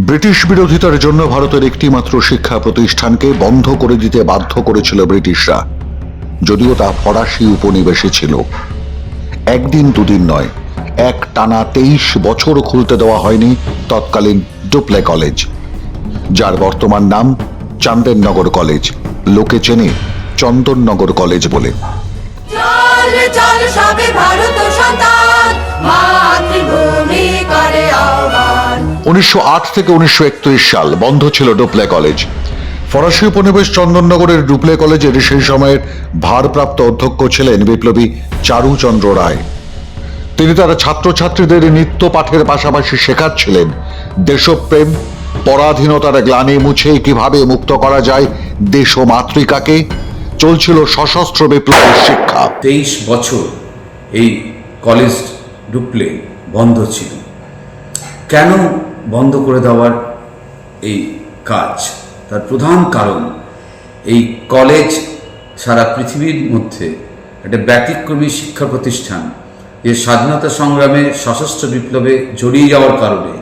British বিরোধিতার জন্য ভারতের একটিমাত্র শিক্ষা প্রতিষ্ঠানকে বন্ধ করে দিতে বাধ্য করেছিল ব্রিটিশরা। যদিও তা ফরাসি উপনিবেশে ছিল। একদিন দুদিন নয়, এক টানা তেইশ বছর খুলতে দেওয়া হয়নি তৎকালীন ডুপ্লে কলেজ। যার বর্তমান নাম চান্দেরনগর কলেজ, লোকে চেনে চন্দননগর কলেজ বলে। চল চল সবে ভারত সন্তান। মাতৃভূমি করে আহ্বান। উনিশশো থেকে উনিশশো সাল বন্ধ ছিল কলেজ। ফরাসি উপনিবেশ চন্দননগরের ডুপ্লে কলেজের সেই সময়ের ভারপ্রাপ্ত অধ্যক্ষ ছিলেন বিপ্লবী চারুচন্দ্র রায়। তিনি তার ছাত্রছাত্রীদের নিত্য পাঠের পাশাপাশি শেখাচ্ছিলেন দেশপ্রেম, পরাধীনতার গ্লানি মুছে কীভাবে মুক্ত করা যায় দেশ ও মাতৃকাকে চলছিল সশস্ত্র বিপ্লবের শিক্ষা। তেইশ বছর এই কলেজ ডুপ্লে বন্ধ ছিল। কেন বন্ধ করে দেওয়ার এই কাজ? তার প্রধান কারণ, এই কলেজ সারা পৃথিবীর মধ্যে একটা ব্যতিক্রমী শিক্ষা প্রতিষ্ঠান যে স্বাধীনতা সংগ্রামে সশস্ত্র বিপ্লবে জড়িয়ে যাওয়ার কারণে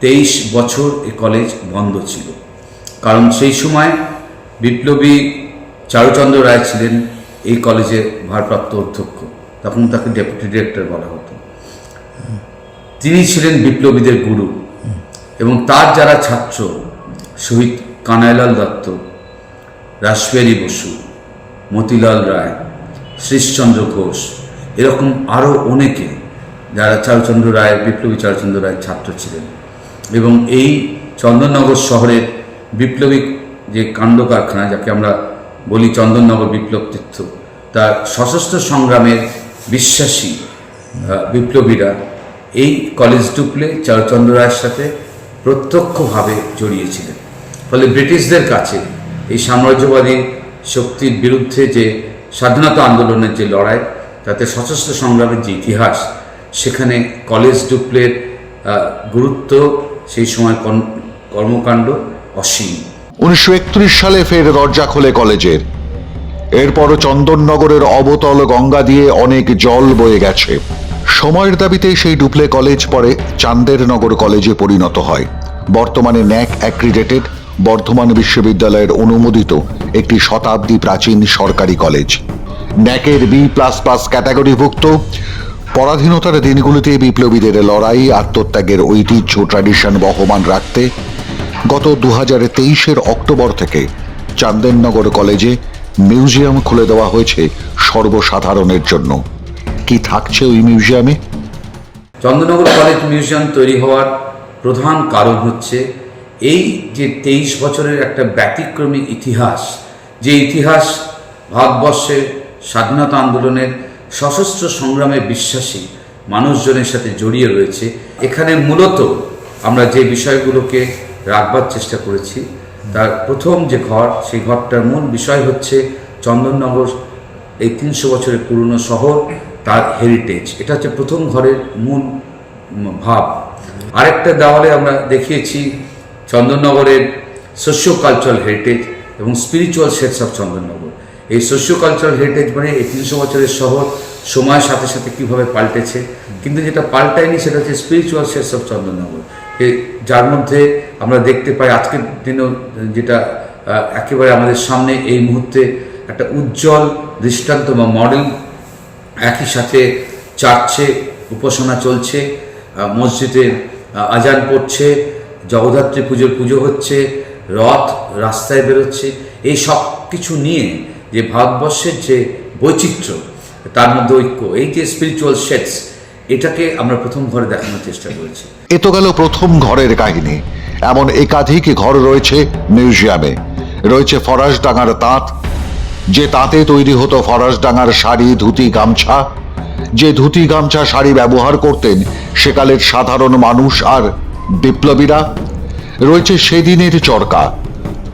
তেইশ বছর এই কলেজ বন্ধ ছিল। কারণ সেই সময় বিপ্লবী চারুচন্দ্র রায় ছিলেন এই কলেজের ভারপ্রাপ্ত অধ্যক্ষ। তখন তাকে ডেপুটি ডিরেক্টর বলা হতো। তিনি ছিলেন বিপ্লবীদের গুরু এবং তার যারা ছাত্র, শহীদ কানাইলাল দত্ত, রাসবিহারী বসু, মতিলাল রায়, শ্রীশচন্দ্র ঘোষ, এরকম আরও অনেকে যারা চারুচন্দ্র রায়ের, বিপ্লবী চারুচন্দ্র রায়ের ছাত্র ছিলেন। এবং এই চন্দননগর শহরের বিপ্লবী যে কাণ্ড কারখানা, যাকে আমরা বলি চন্দননগর বিপ্লব তীর্থ। তার সশস্ত্র সংগ্রামের বিশ্বাসী বিপ্লবীরা এই কলেজ ডুপলে চারুচন্দ্র রায়ের সাথে প্রত্যক্ষভাবে জড়িয়েছিলেন। ফলে ব্রিটিশদের কাছে এই সাম্রাজ্যবাদী শক্তির বিরুদ্ধে যে স্বাধীনতা আন্দোলনের যে লড়াই, তাতে সশস্ত্র সংগ্রামের যে ইতিহাস, সেখানে কলেজ ডুপ্লের গুরুত্ব সেই সময় কর্ম- কর্মকাণ্ড অসীম। উনিশশো একত্রিশ সালে ফের দরজা খোলে কলেজের এরপরও চন্দননগরের অবতল গঙ্গা দিয়ে অনেক জল বয়ে গেছে। সময়ের দাবিতে সেই ডুপ্লে কলেজ পরে চান্দেরনগর কলেজে পরিণত হয়। বর্তমানে ন্যাক অ্যাক্রিডেটেড, বর্ধমান বিশ্ববিদ্যালয়ের অনুমোদিত একটি শতাব্দী প্রাচীন সরকারি কলেজ। ন্যাকের বি প্লাস প্লাস ক্যাটাগরিভুক্ত। পরাধীনতার দিনগুলিতে বিপ্লবীদের লড়াই, আত্মত্যাগের ঐতিহ্য, ট্র্যাডিশন বহমান রাখতে গত দু হাজার তেইশের অক্টোবর থেকে চান্দেরনগর কলেজে মিউজিয়াম খুলে দেওয়া হয়েছে সর্বসাধারণের জন্য। কি থাকছে ওই মিউজিয়ামে? চন্দ্রনগর কলেজ মিউজিয়াম তৈরি হওয়ার প্রধান কারণ হচ্ছে এই যে তেইশ বছরের একটা ব্যতিক্রমী ইতিহাস, যে ইতিহাস ভারতবর্ষের স্বাধীনতা আন্দোলনের সশস্ত্র সংগ্রামে বিশ্বাসী মানুষজনের সাথে জড়িয়ে রয়েছে, এখানে মূলত আমরা যে বিষয়গুলোকে রাখবার চেষ্টা করেছি। তার প্রথম যে ঘর, সেই ঘরটার মূল বিষয় হচ্ছে চন্দননগর, এই তিনশো বছরের পুরনো শহর, তার হেরিটেজ এটা হচ্ছে প্রথম ঘরের মূল ভাব। আরেকটা দেওয়ালে আমরা দেখিয়েছি চন্দননগরের সোশিও কালচারাল হেরিটেজ এবং স্পিরিচুয়াল সেটস অফ চন্দননগর। এই সোশিও কালচারাল হেরিটেজ মানে এই তিনশো বছরের শহর, সময়ের সাথে সাথে কীভাবে পাল্টেছে। কিন্তু যেটা পাল্টায়নি সেটা হচ্ছে স্পিরিচুয়াল সেটস অফ চন্দননগর। যার মধ্যে আমরা দেখতে পাই, আজকের দিনেও যেটা একেবারে আমাদের সামনে এই মুহূর্তে একটা উজ্জ্বল দৃষ্টান্ত বা মডেল একই সাথে চার্চে উপাসনা চলছে মসজিদে আজান পড়ছে, জগদ্ধাত্রী পুজোর পুজো হচ্ছে, রথ রাস্তায় বেরোচ্ছে, এই সব কিছু নিয়ে যে ভারতবর্ষের যে বৈচিত্র্য, তার মধ্যে ঐক্য, এই যে স্পিরিচুয়াল শেডস এটাকে আমরা প্রথম ঘরে দেখানোর চেষ্টা করেছি। এ তো গেল প্রথম ঘরের কাহিনী। এমন একাধিক ঘর রয়েছে মিউজিয়ামে। রয়েছে ফরাসডাঙ্গার তাঁত। যে তাঁতে তৈরি হতো ফরাসডাঙ্গার শাড়ি, ধুতি, গামছা। যে ধুতি, গামছা, শাড়ি ব্যবহার করতেন সেকালের সাধারণ মানুষ আর বিপ্লবীরা। রয়েছে সেদিনের চরকা।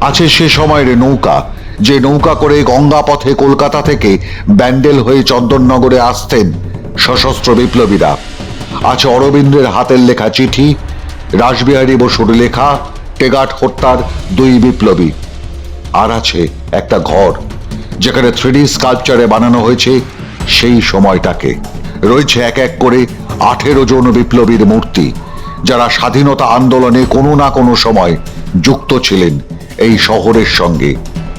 আছে সে সময়ের নৌকা। যে নৌকা করে গঙ্গা পথে কলকাতা থেকে ব্যান্ডেল হয়ে চন্দননগরে আসতেন সশস্ত্র বিপ্লবীরা। আছে অরবিন্দের হাতের লেখা চিঠি, রাসবিহারী বসুর লেখা, টেগাট হত্যার দুই বিপ্লবী। আর আছে একটা ঘর, যেখানে থ্রিডি স্কাল্পচারে বানানো হয়েছে সেই সময়টাকে। রয়েছে এক এক করে আঠেরো জন বিপ্লবীর মূর্তি, যারা স্বাধীনতা আন্দোলনে কোনো না কোনো সময় যুক্ত ছিলেন এই শহরের সঙ্গে,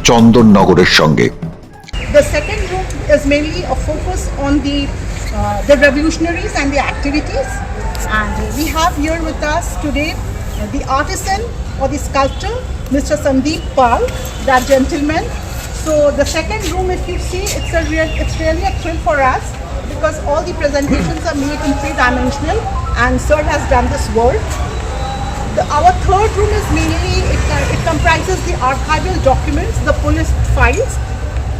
চন্দননগরের সঙ্গে। Uh, the revolutionaries and the activities. And we have here with us today uh, the artisan or the sculptor, Mr. Sandeep Pal, that gentleman. So the second room, if you see, it's a real, it's really a thrill for us because all the presentations are made in three dimensional, and Sir has done this work. The, our third room is mainly it, uh, it comprises the archival documents, the police files,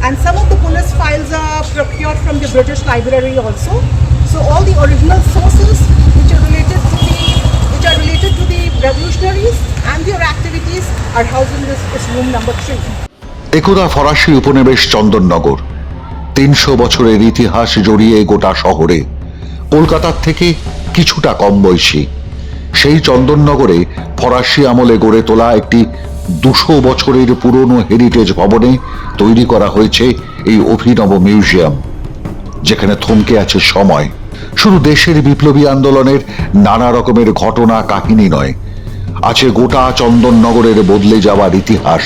and some of the police files are procured from the British Library also. So all the original sources which are related to the which are related to the revolutionaries and their activities are housed in this, this room number three. একদা ফরাসি উপনিবেশ চন্দননগর তিনশো বছরের ইতিহাস জড়িয়ে গোটা শহরে কলকাতার থেকে কিছুটা কম বয়সী সেই চন্দননগরে ফরাসি আমলে গড়ে তোলা একটি দুশো বছরের পুরনো হেরিটেজ ভবনে তৈরি করা হয়েছে এই অভিনব মিউজিয়াম, যেখানে থমকে আছে সময়। শুধু দেশের বিপ্লবী আন্দোলনের নানা রকমের ঘটনা কাহিনী নয়, আছে গোটা চন্দননগরের বদলে যাওয়ার ইতিহাস,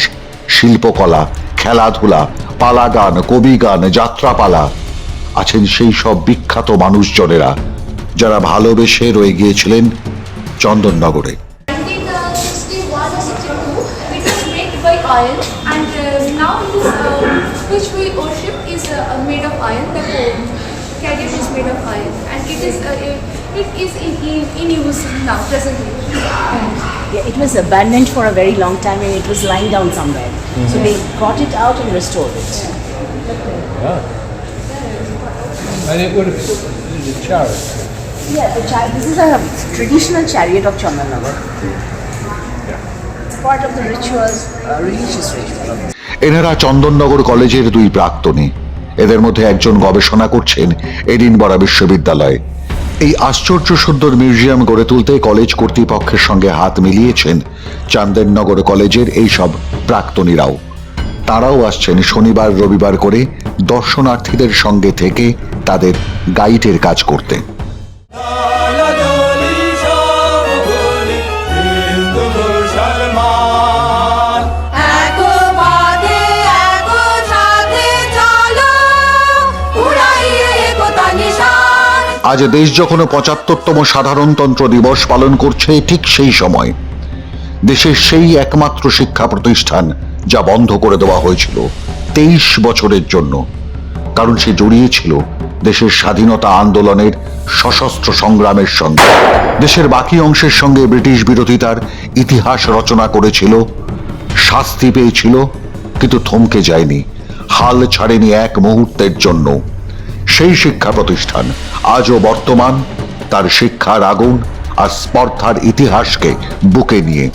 শিল্পকলা, খেলাধুলা, পালাগান, কবিগান, যাত্রাপালা, আছেন সেই সব বিখ্যাত মানুষজনেরা, যারা ভালোবেসে রয়ে গিয়েছিলেন চন্দননগরে। By iron and uh, now this uh, which we worship is uh, made of iron. The um, carriage is made of iron and it is uh, it is in, in, in use now presently. Yeah, it was abandoned for a very long time and it was lying down somewhere. So they got it out and restored it. yeah. And it would have been the chariot. Yeah, the char- this is a traditional chariot of Chandanagar. Part of the rituals, uh, religious ritual. of এনারা চন্দননগর কলেজের দুই প্রাক্তনী। এদের মধ্যে একজন গবেষণা করছেন Edinburgh বিশ্ববিদ্যালয়ে। এই আশ্চর্য সুন্দর মিউজিয়াম গড়ে তুলতে কলেজ কর্তৃপক্ষের সঙ্গে হাত মিলিয়েছেন চান্দেরনগর কলেজের এই সব প্রাক্তনীরাও। তারাও আসছেন শনিবার রবিবার করে দর্শনার্থীদের সঙ্গে থেকে তাদের গাইডের কাজ করতে। আজ দেশ যখন পঁচাত্তরতম সাধারণতন্ত্র দিবস পালন করছে, ঠিক সেই সময় দেশের সেই একমাত্র শিক্ষা প্রতিষ্ঠান যা বন্ধ করে দেওয়া হয়েছিল তেইশ বছরের জন্য। কারণ সে জড়িয়েছিল দেশের স্বাধীনতা আন্দোলনের সশস্ত্র সংগ্রামের সঙ্গে। দেশের বাকি অংশের সঙ্গে ব্রিটিশ বিরোধিতার ইতিহাস রচনা করেছিল, শাস্তি পেয়েছিল, কিন্তু থমকে যায়নি, হাল ছাড়েনি এক মুহূর্তের জন্য। সেই শিক্ষা প্রতিষ্ঠান আজও বর্তমান, তার শিক্ষার আগুন আর স্পর্ধার ইতিহাসকে বুকে নিয়ে।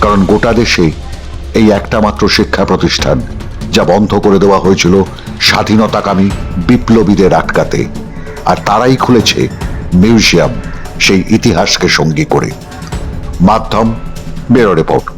কারণ গোটা দেশে এই একটা মাত্র শিক্ষা প্রতিষ্ঠান, যা বন্ধ করে দেওয়া হয়েছিল স্বাধীনতাকামী বিপ্লবীদের আটকাতে। আর তারাই খুলেছে মিউজিয়াম সেই ইতিহাসকে সঙ্গী করে। মাধ্যম বেরো রিপোর্ট।